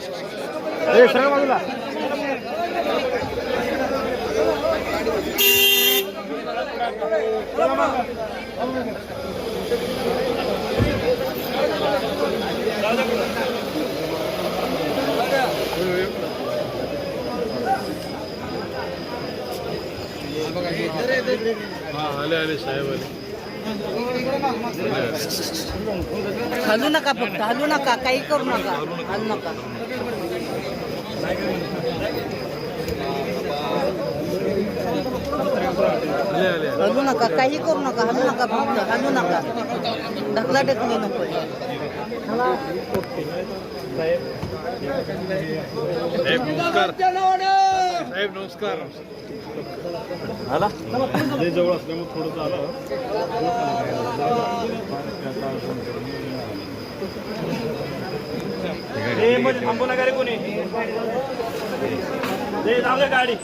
ए सगळं बाजूला हा आले आले साहेब आले हलू नका फक्त हलू नका काही करू नका हलू नका. हलू नका काही करू नका हलू नका फक्त हलू नका. ढकला ढकली नको. साहेब नमस्कार. साहेब नमस्कार. आला? जवळ असल्यामुळे थोडंसं आलं. मध्ये थांबू नका रे कोणी. ए, जाऊ दे गाडी.